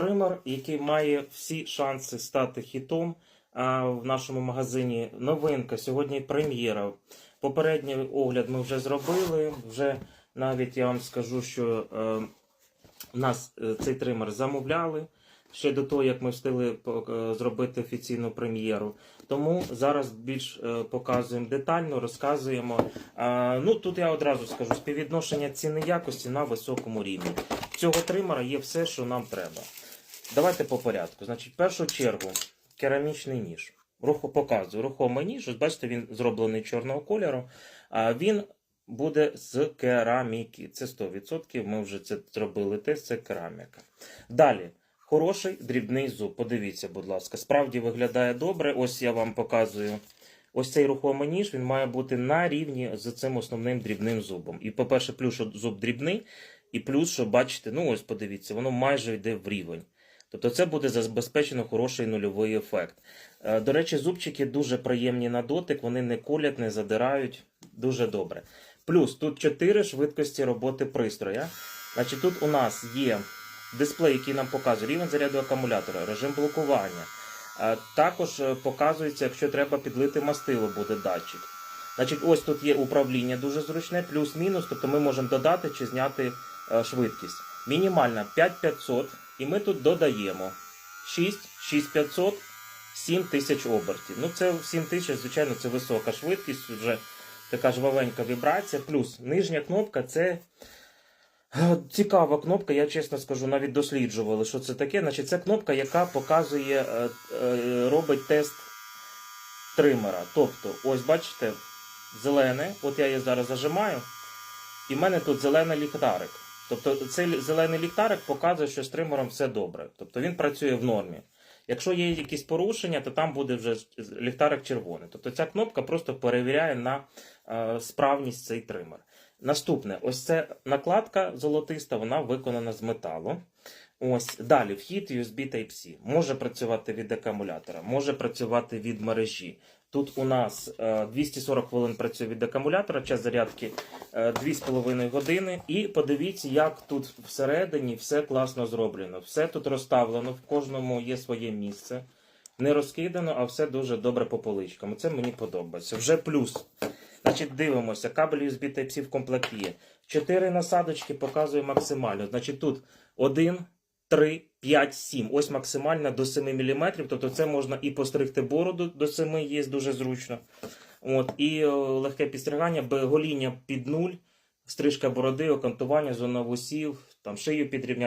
Тример, який має всі шанси стати хітом в нашому магазині. Новинка, сьогодні прем'єра. Попередній огляд ми вже зробили. Вже навіть я вам скажу, що е, нас е, цей тример замовляли ще до того, як ми встигли е, зробити офіційну прем'єру. Тому зараз більш показуємо детально, розказуємо. Ну тут я одразу скажу: співвідношення ціни якості на високому рівні. Цього тримера є все, що нам треба. Давайте по порядку. Значить, в першу чергу керамічний ніж. Рухо показую. Рухомий ніж. Ось бачите, він зроблений чорного кольору. А він буде з кераміки. Це 100%. Ми вже це зробили тест, це кераміка. Далі. Хороший дрібний зуб. Подивіться, будь ласка. Справді виглядає добре. Ось я вам показую. Ось цей рухомий ніж він має бути на рівні з цим основним дрібним зубом. І, по-перше, плюс, зуб дрібний, і плюс, що бачите, ну ось подивіться, воно майже йде в рівень. Тобто це буде забезпечено хороший нульовий ефект. Е, До речі, зубчики дуже приємні на дотик, вони не колять, не задирають. Дуже добре. Плюс тут 4 швидкості роботи пристроя. Значить, тут у нас є дисплей, який нам показує рівень заряду акумулятора, режим блокування. Е, Також е, показується, якщо треба підлити мастило, буде датчик. Значить, ось тут є управління дуже зручне, плюс-мінус, тобто ми можемо додати чи зняти швидкість. Мінімальна 5500, і ми тут додаємо 6, 6500, 7000 обертів. Ну, це 7000, звичайно, це висока швидкість, вже така жвавенька вібрація. Плюс нижня кнопка це е, цікава кнопка, я чесно скажу, навіть досліджували, що це таке. Значить, це кнопка, яка показує, е, е, робить тест тримера. Тобто, ось бачите, зелене, от я її зараз зажимаю, і в мене тут зелений ліхтарик. Тобто цей зелений ліхтарик показує, що з тримером все добре. Тобто він працює в нормі. Якщо є якісь порушення, то там буде вже ліхтарик червоний. Тобто ця кнопка просто перевіряє на е, справність цей тример. Наступне, ось ця накладка золотиста, вона виконана з металу. Ось далі вхід USB Type-C. Може працювати від акумулятора, може працювати від мережі. Тут у нас е, 240 хвилин працює від акумулятора, час зарядки е, 2,5 години. І подивіться, як тут всередині все класно зроблено. Все тут розставлено, в кожному є своє місце. Не розкидано, а все дуже добре по поличкам. Це мені подобається. Вже плюс. Значить, дивимося, кабель USB Type-C в комплекті є. Чотири насадочки показує максимально. Значить, тут 1, 3, 5, 7. Ось максимально до 7 мм. Тобто це можна і постригти бороду до 7 є дуже зручно. От, і е, легке підстригання, гоління під нуль, стрижка бороди, окантування, зона вусів, там шию підрівняти.